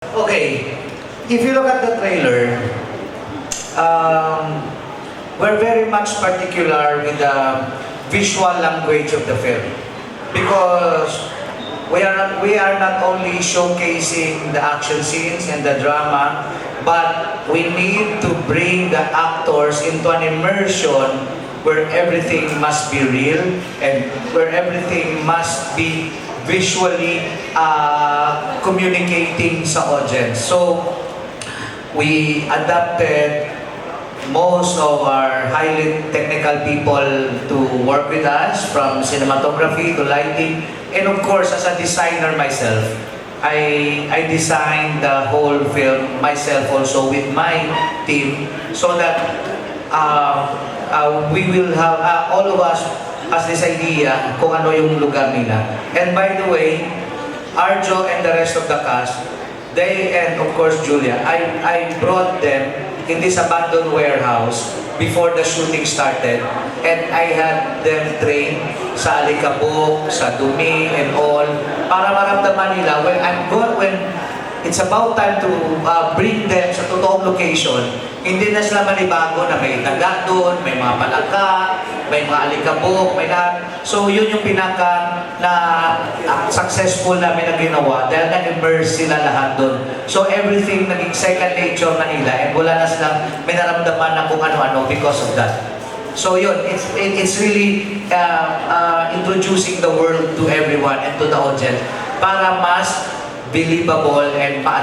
Okay, if you look at the trailer, um, we're very much particular with the visual language of the film. Because we are we are not only showcasing the action scenes and the drama, but we need to bring the actors into an immersion where everything must be real and where everything must be visually uh, communicating sa audience. So, we adapted most of our highly technical people to work with us from cinematography to lighting and of course as a designer myself I I designed the whole film myself also with my team so that uh, uh, we will have uh, all of us has this idea kung ano yung lugar nila. And by the way Arjo and the rest of the cast they and of course Julia, I, I brought them in this abandoned warehouse before the shooting started. And I had them train sa alikabok, sa dumi and all para maramdaman nila when I'm going, when it's about time to uh, bring them sa totoong location, hindi na sila manibago na may daga doon, may mga palaka, may mga alikabok, may lahat. So yun yung pinaka na uh, successful namin na ginawa dahil nag-immerse sila lahat doon. So everything naging second nature na nila and wala na silang may naramdaman na kung ano-ano because of that. So yun, it's, it- it's really uh, uh, introducing the world to everyone and to the audience para mas believable and pa